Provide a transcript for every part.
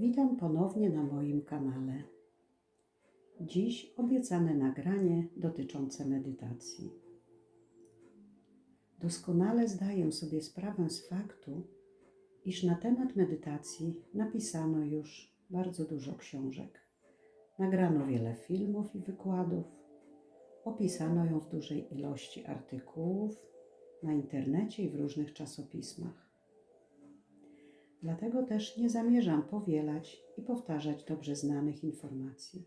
Witam ponownie na moim kanale. Dziś obiecane nagranie dotyczące medytacji. Doskonale zdaję sobie sprawę z faktu, iż na temat medytacji napisano już bardzo dużo książek. Nagrano wiele filmów i wykładów, opisano ją w dużej ilości artykułów na internecie i w różnych czasopismach. Dlatego też nie zamierzam powielać i powtarzać dobrze znanych informacji.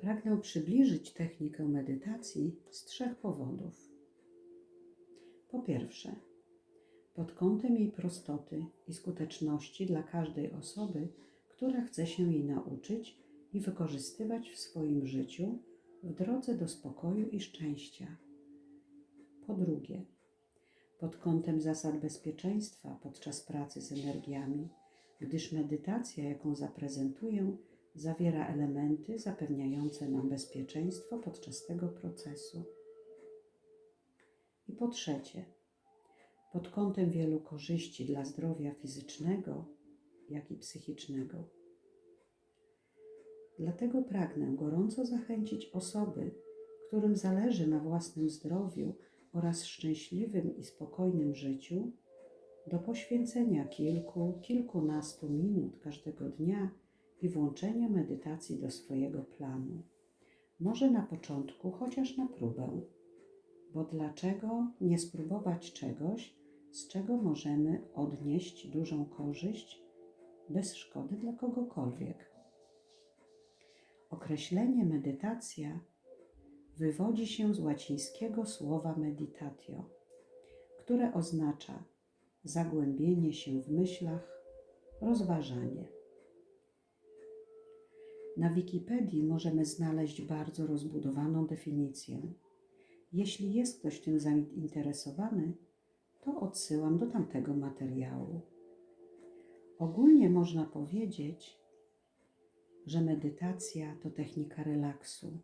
Pragnę przybliżyć technikę medytacji z trzech powodów. Po pierwsze, pod kątem jej prostoty i skuteczności dla każdej osoby, która chce się jej nauczyć i wykorzystywać w swoim życiu w drodze do spokoju i szczęścia. Po drugie, pod kątem zasad bezpieczeństwa podczas pracy z energiami, gdyż medytacja, jaką zaprezentuję, zawiera elementy zapewniające nam bezpieczeństwo podczas tego procesu. I po trzecie, pod kątem wielu korzyści dla zdrowia fizycznego, jak i psychicznego. Dlatego pragnę gorąco zachęcić osoby, którym zależy na własnym zdrowiu oraz szczęśliwym i spokojnym życiu, do poświęcenia kilku, kilkunastu minut każdego dnia i włączenia medytacji do swojego planu. Może na początku, chociaż na próbę. Bo dlaczego nie spróbować czegoś, z czego możemy odnieść dużą korzyść bez szkody dla kogokolwiek? Określenie medytacja wywodzi się z łacińskiego słowa meditatio, które oznacza zagłębienie się w myślach, rozważanie. Na Wikipedii możemy znaleźć bardzo rozbudowaną definicję. Jeśli jest ktoś tym zainteresowany, to odsyłam do tamtego materiału. Ogólnie można powiedzieć, że medytacja to technika relaksu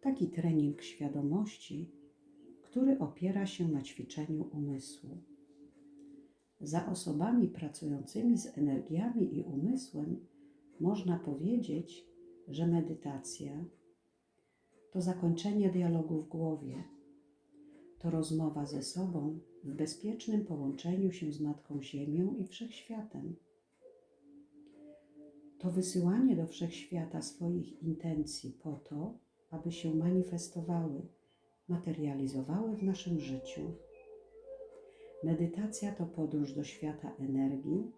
taki trening świadomości, który opiera się na ćwiczeniu umysłu. Za osobami pracującymi z energiami i umysłem można powiedzieć, że medytacja to zakończenie dialogu w głowie, to rozmowa ze sobą w bezpiecznym połączeniu się z Matką Ziemią i Wszechświatem. To wysyłanie do Wszechświata swoich intencji po to, aby się manifestowały, materializowały w naszym życiu. Medytacja to podróż do świata energii,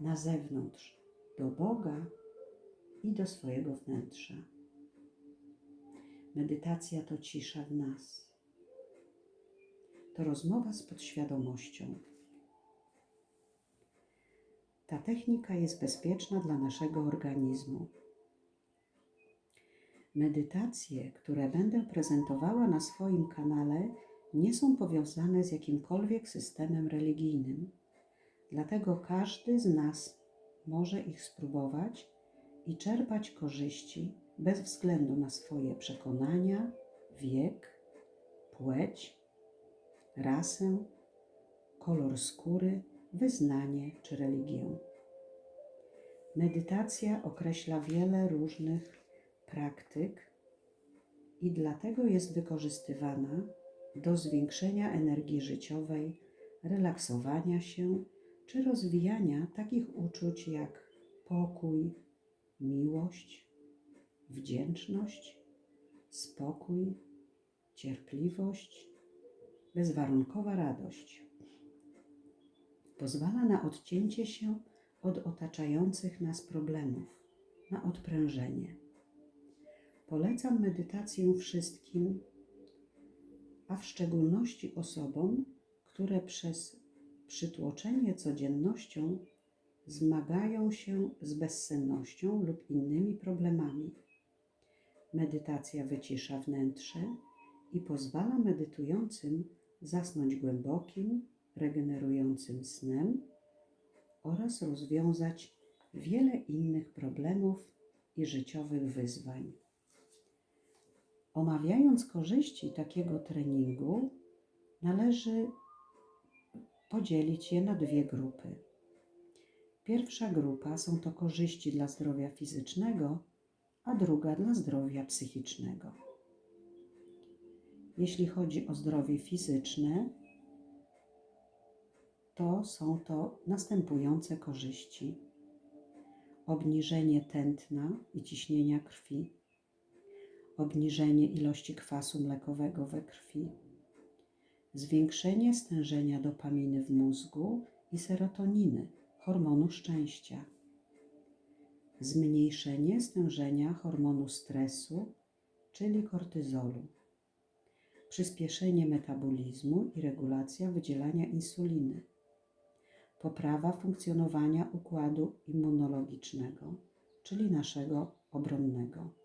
na zewnątrz, do Boga i do swojego wnętrza. Medytacja to cisza w nas. To rozmowa z podświadomością. Ta technika jest bezpieczna dla naszego organizmu Medytacje, które będę prezentowała na swoim kanale, nie są powiązane z jakimkolwiek systemem religijnym. Dlatego każdy z nas może ich spróbować i czerpać korzyści bez względu na swoje przekonania, wiek, płeć, rasę, kolor skóry, wyznanie czy religię. Medytacja określa wiele różnych praktyk i dlatego jest wykorzystywana do zwiększenia energii życiowej, relaksowania się czy rozwijania takich uczuć jak pokój, miłość, wdzięczność, spokój, cierpliwość, bezwarunkowa radość. Pozwala na odcięcie się od otaczających nas problemów, na odprężenie. Polecam medytację wszystkim, a w szczególności osobom, które przez przytłoczenie codziennością zmagają się z bezsennością lub innymi problemami. Medytacja wycisza wnętrze i pozwala medytującym zasnąć głębokim, regenerującym snem oraz rozwiązać wiele innych problemów i życiowych wyzwań. Omawiając korzyści takiego treningu, należy podzielić je na dwie grupy. Pierwsza grupa są to korzyści dla zdrowia fizycznego, a druga dla zdrowia psychicznego. Jeśli chodzi o zdrowie fizyczne, to są to następujące korzyści: obniżenie tętna i ciśnienia krwi, obniżenie ilości kwasu mlekowego we krwi, zwiększenie stężenia dopaminy w mózgu i serotoniny, hormonu szczęścia, zmniejszenie stężenia hormonu stresu, czyli kortyzolu, przyspieszenie metabolizmu i regulacja wydzielania insuliny, poprawa funkcjonowania układu immunologicznego, czyli naszego obronnego,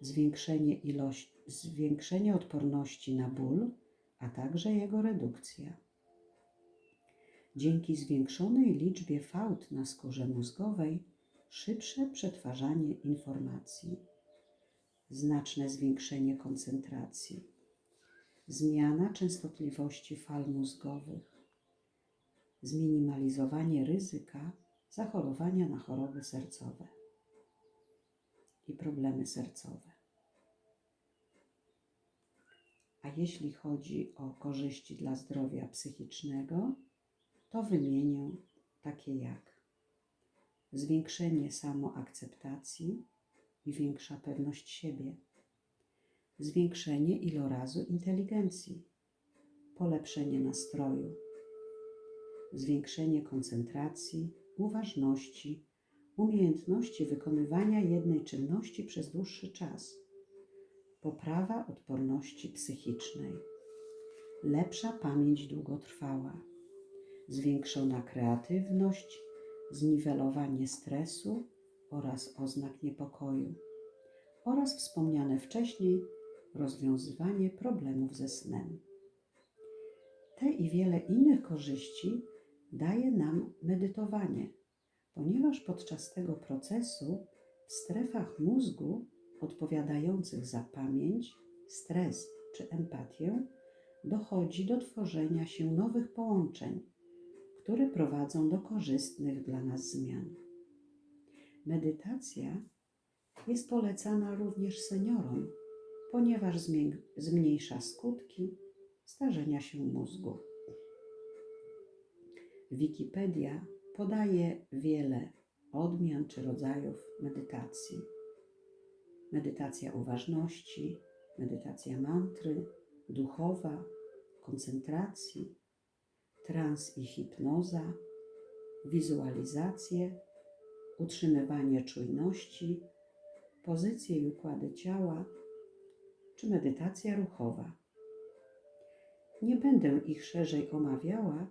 zwiększenie, ilości, zwiększenie odporności na ból, a także jego redukcja. Dzięki zwiększonej liczbie fałd na skórze mózgowej, szybsze przetwarzanie informacji, znaczne zwiększenie koncentracji, zmiana częstotliwości fal mózgowych, zminimalizowanie ryzyka zachorowania na choroby sercowe i problemy sercowe. A jeśli chodzi o korzyści dla zdrowia psychicznego, to wymienię takie jak zwiększenie samoakceptacji i większa pewność siebie, zwiększenie ilorazu inteligencji, polepszenie nastroju, zwiększenie koncentracji, uważności, umiejętności wykonywania jednej czynności przez dłuższy czas, poprawa odporności psychicznej, lepsza pamięć długotrwała, zwiększona kreatywność, zniwelowanie stresu oraz oznak niepokoju. Oraz wspomniane wcześniej rozwiązywanie problemów ze snem. Te i wiele innych korzyści daje nam medytowanie, ponieważ podczas tego procesu w strefach mózgu odpowiadających za pamięć, stres czy empatię dochodzi do tworzenia się nowych połączeń, które prowadzą do korzystnych dla nas zmian. Medytacja jest polecana również seniorom, ponieważ zmniejsza skutki starzenia się mózgu. Wikipedia podaje wiele odmian czy rodzajów medytacji. Medytacja uważności, medytacja mantry, duchowa, koncentracji, trans i hipnoza, wizualizacje, utrzymywanie czujności, pozycje i układy ciała, czy medytacja ruchowa. Nie będę ich szerzej omawiała,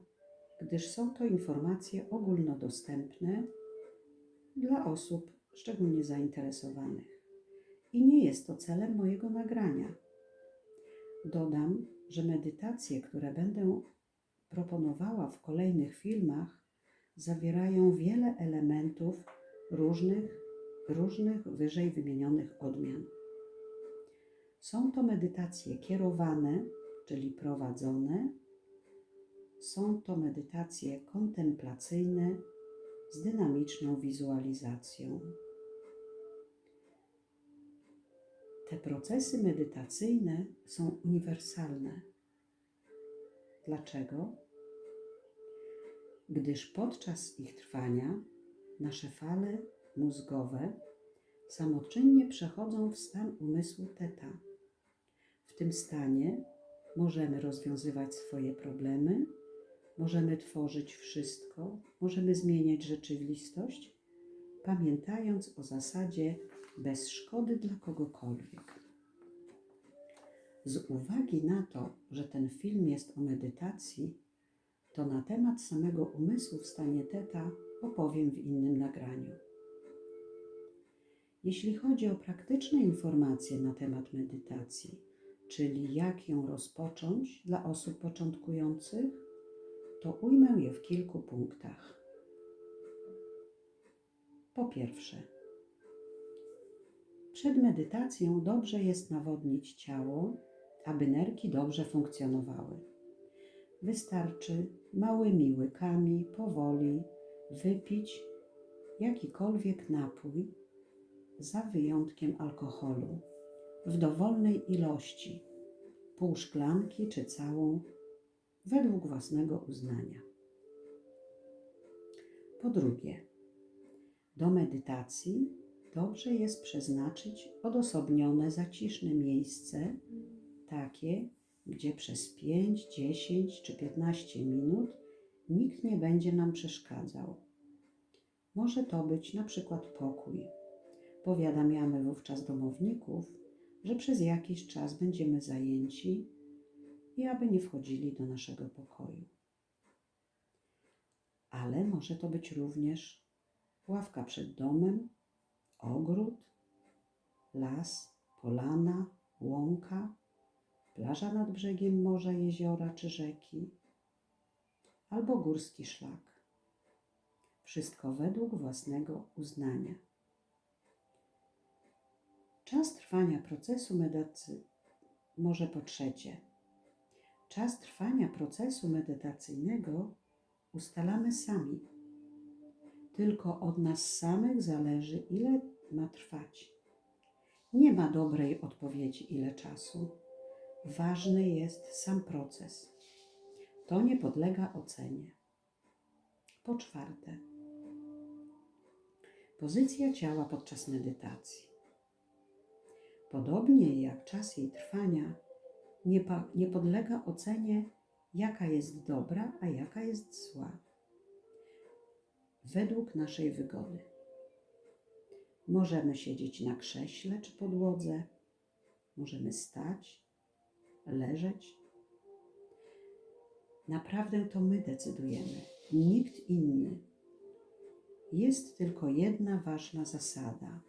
gdyż są to informacje ogólnodostępne dla osób szczególnie zainteresowanych. I nie jest to celem mojego nagrania. Dodam, że medytacje, które będę proponowała w kolejnych filmach, zawierają wiele elementów różnych, różnych wyżej wymienionych odmian. Są to medytacje kierowane, czyli prowadzone, są to medytacje kontemplacyjne z dynamiczną wizualizacją. Te procesy medytacyjne są uniwersalne. Dlaczego? Gdyż podczas ich trwania nasze fale mózgowe samoczynnie przechodzą w stan umysłu teta. W tym stanie możemy rozwiązywać swoje problemy Możemy tworzyć wszystko, możemy zmieniać rzeczywistość, pamiętając o zasadzie bez szkody dla kogokolwiek. Z uwagi na to, że ten film jest o medytacji, to na temat samego umysłu w stanie teta opowiem w innym nagraniu. Jeśli chodzi o praktyczne informacje na temat medytacji, czyli jak ją rozpocząć dla osób początkujących, to ujmę je w kilku punktach. Po pierwsze, przed medytacją dobrze jest nawodnić ciało, aby nerki dobrze funkcjonowały. Wystarczy małymi łykami, powoli, wypić jakikolwiek napój, za wyjątkiem alkoholu, w dowolnej ilości, pół szklanki czy całą, według własnego uznania. Po drugie, do medytacji dobrze jest przeznaczyć odosobnione, zaciszne miejsce, takie, gdzie przez 5, 10 czy 15 minut nikt nie będzie nam przeszkadzał. Może to być na przykład pokój. Powiadamiamy wówczas domowników, że przez jakiś czas będziemy zajęci i aby nie wchodzili do naszego pokoju. Ale może to być również ławka przed domem, ogród, las, polana, łąka, plaża nad brzegiem morza, jeziora czy rzeki, albo górski szlak. Wszystko według własnego uznania. Czas trwania procesu medytacji, może po trzecie, czas trwania procesu medytacyjnego ustalamy sami. Tylko od nas samych zależy, ile ma trwać. Nie ma dobrej odpowiedzi, ile czasu. Ważny jest sam proces. To nie podlega ocenie. Po czwarte, pozycja ciała podczas medytacji. Podobnie jak czas jej trwania, nie, nie podlega ocenie, jaka jest dobra, a jaka jest zła. Według naszej wygody. Możemy siedzieć na krześle czy podłodze, możemy stać, leżeć. Naprawdę to my decydujemy, nikt inny. Jest tylko jedna ważna zasada.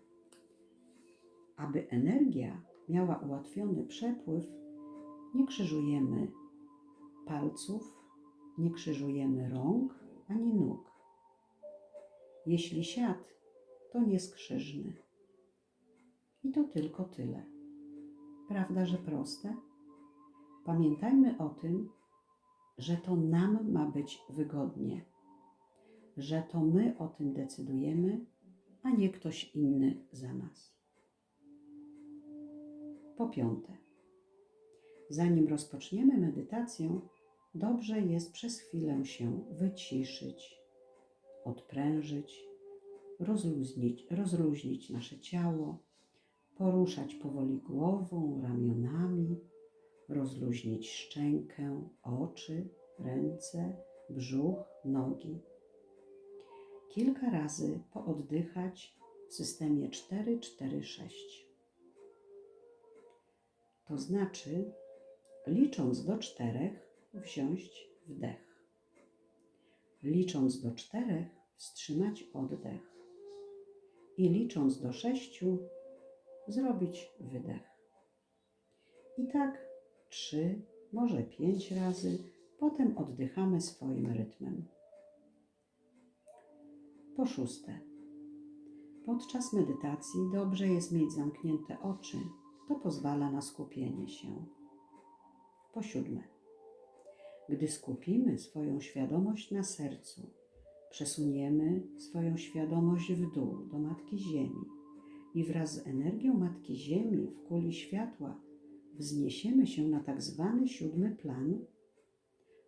Aby energia miała ułatwiony przepływ, nie krzyżujemy palców, nie krzyżujemy rąk ani nóg. Jeśli siad, to nie skrzyżny. I to tylko tyle. Prawda, że proste? Pamiętajmy o tym, że to nam ma być wygodnie, że to my o tym decydujemy, a nie ktoś inny za nas. Po piąte, zanim rozpoczniemy medytację, dobrze jest przez chwilę się wyciszyć, odprężyć, rozluźnić, rozluźnić nasze ciało, poruszać powoli głową, ramionami, rozluźnić szczękę, oczy, ręce, brzuch, nogi. Kilka razy pooddychać w systemie 4-4-6. To znaczy, licząc do czterech, wziąć wdech. Licząc do czterech, wstrzymać oddech. I licząc do sześciu, zrobić wydech. I tak trzy, może pięć razy, potem oddychamy swoim rytmem. Po szóste, podczas medytacji dobrze jest mieć zamknięte oczy, to pozwala na skupienie się. Po siódme, gdy skupimy swoją świadomość na sercu, przesuniemy swoją świadomość w dół do Matki Ziemi i wraz z energią Matki Ziemi w kuli światła wzniesiemy się na tak zwany siódmy plan.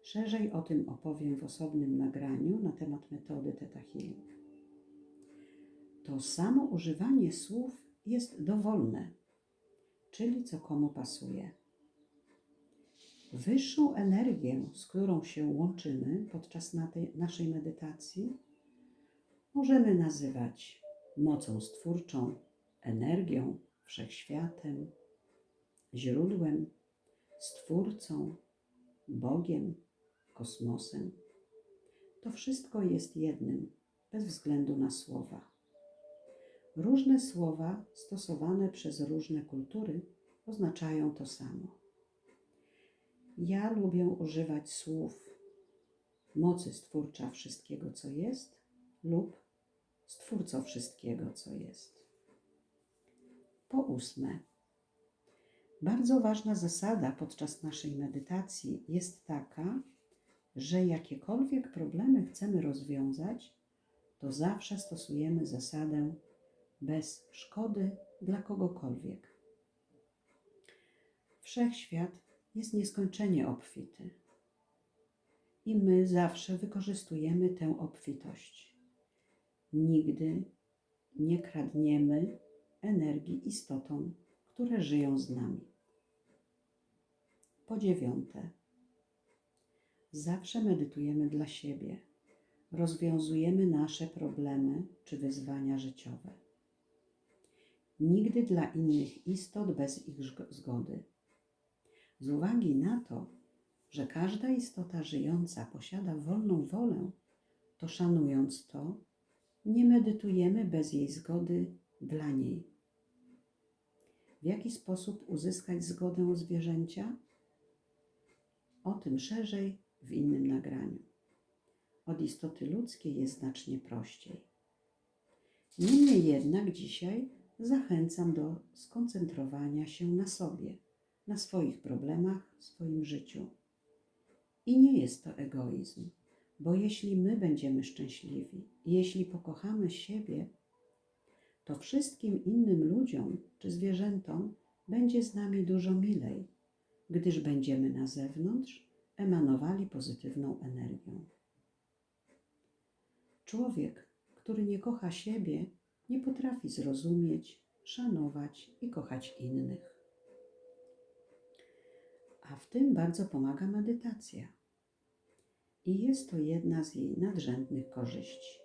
Szerzej o tym opowiem w osobnym nagraniu na temat metody Theta Healing. To samo używanie słów jest dowolne, czyli co komu pasuje. Wyższą energię, z którą się łączymy podczas naszej medytacji, możemy nazywać mocą stwórczą, energią, wszechświatem, źródłem, stwórcą, Bogiem, kosmosem. To wszystko jest jednym, bez względu na słowa. Różne słowa stosowane przez różne kultury oznaczają to samo. Ja lubię używać słów mocy stwórcza wszystkiego, co jest, lub stwórco wszystkiego, co jest. Po ósme, bardzo ważna zasada podczas naszej medytacji jest taka, że jakiekolwiek problemy chcemy rozwiązać, to zawsze stosujemy zasadę bez szkody dla kogokolwiek. Wszechświat jest nieskończenie obfity i my zawsze wykorzystujemy tę obfitość. Nigdy nie kradniemy energii istotom, które żyją z nami. Po dziewiąte, zawsze medytujemy dla siebie, rozwiązujemy nasze problemy czy wyzwania życiowe. Nigdy dla innych istot bez ich zgody. Z uwagi na to, że każda istota żyjąca posiada wolną wolę, to szanując to, nie medytujemy bez jej zgody dla niej. W jaki sposób uzyskać zgodę zwierzęcia? O tym szerzej w innym nagraniu. Od istoty ludzkiej jest znacznie prościej. Niemniej jednak dzisiaj zachęcam do skoncentrowania się na sobie, na swoich problemach, swoim życiu. I nie jest to egoizm, bo jeśli my będziemy szczęśliwi, jeśli pokochamy siebie, to wszystkim innym ludziom czy zwierzętom będzie z nami dużo milej, gdyż będziemy na zewnątrz emanowali pozytywną energią. Człowiek, który nie kocha siebie, nie potrafi zrozumieć, szanować i kochać innych. A w tym bardzo pomaga medytacja. I jest to jedna z jej nadrzędnych korzyści.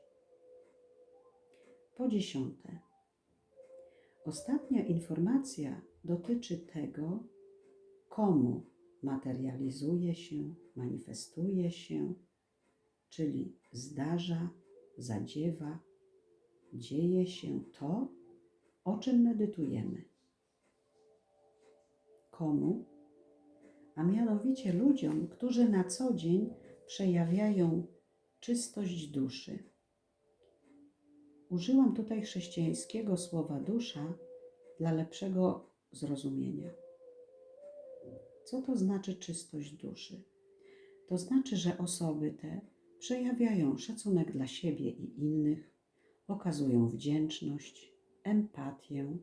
Po dziesiąte, ostatnia informacja dotyczy tego, komu materializuje się, manifestuje się, czyli zdarza, zadziewa, dzieje się to, o czym medytujemy. Komu? A mianowicie ludziom, którzy na co dzień przejawiają czystość duszy. Użyłam tutaj chrześcijańskiego słowa dusza dla lepszego zrozumienia. Co to znaczy czystość duszy? To znaczy, że osoby te przejawiają szacunek dla siebie i innych, okazują wdzięczność, empatię,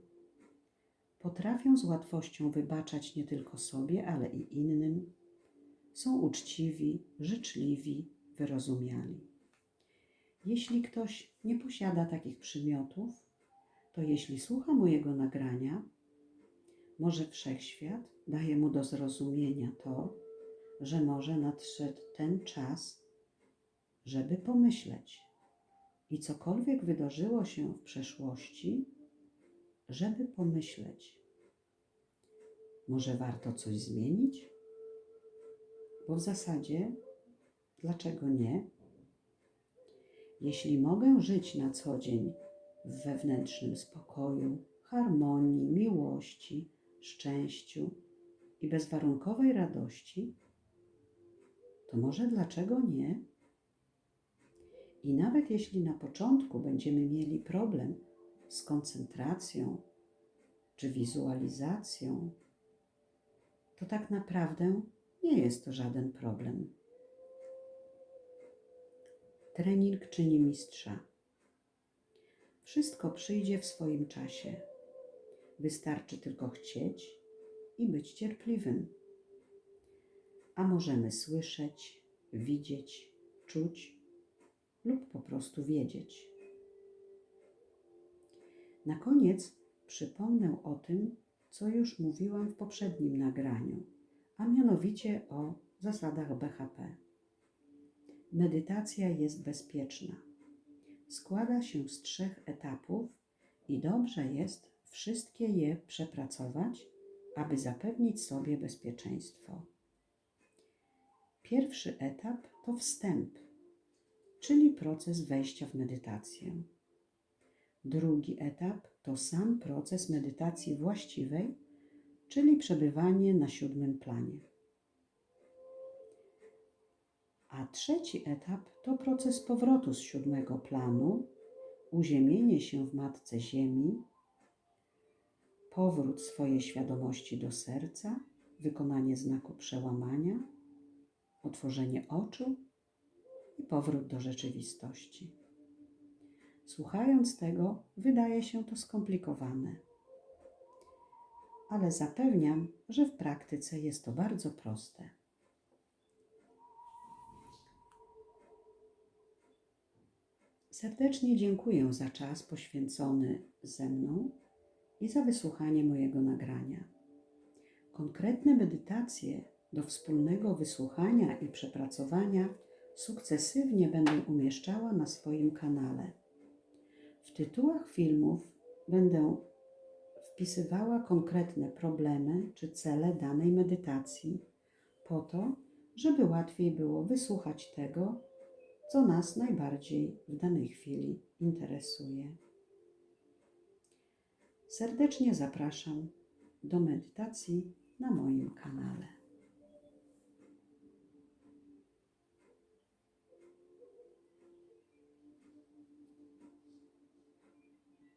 potrafią z łatwością wybaczać nie tylko sobie, ale i innym, są uczciwi, życzliwi, wyrozumiali. Jeśli ktoś nie posiada takich przymiotów, to jeśli słucha mojego nagrania, może wszechświat daje mu do zrozumienia to, że może nadszedł ten czas, żeby pomyśleć i cokolwiek wydarzyło się w przeszłości, żeby pomyśleć, może warto coś zmienić? Bo w zasadzie, dlaczego nie? Jeśli mogę żyć na co dzień w wewnętrznym spokoju, harmonii, miłości, szczęściu i bezwarunkowej radości, to może dlaczego nie? I nawet jeśli na początku będziemy mieli problem z koncentracją czy wizualizacją, to tak naprawdę nie jest to żaden problem. Trening czyni mistrza. Wszystko przyjdzie w swoim czasie. Wystarczy tylko chcieć i być cierpliwym. A możemy słyszeć, widzieć, czuć lub po prostu wiedzieć. Na koniec przypomnę o tym, co już mówiłam w poprzednim nagraniu, a mianowicie o zasadach BHP. Medytacja jest bezpieczna. Składa się z trzech etapów i dobrze jest wszystkie je przepracować, aby zapewnić sobie bezpieczeństwo. Pierwszy etap to wstęp, czyli proces wejścia w medytację. Drugi etap to sam proces medytacji właściwej, czyli przebywanie na siódmym planie. A trzeci etap to proces powrotu z siódmego planu, uziemienie się w Matce Ziemi, powrót swojej świadomości do serca, wykonanie znaku przełamania, otworzenie oczu i powrót do rzeczywistości. Słuchając tego, wydaje się to skomplikowane. Ale zapewniam, że w praktyce jest to bardzo proste. Serdecznie dziękuję za czas poświęcony ze mną i za wysłuchanie mojego nagrania. Konkretne medytacje do wspólnego wysłuchania i przepracowania sukcesywnie będę umieszczała na swoim kanale. W tytułach filmów będę wpisywała konkretne problemy czy cele danej medytacji, po to, żeby łatwiej było wysłuchać tego, co nas najbardziej w danej chwili interesuje. Serdecznie zapraszam do medytacji na moim kanale.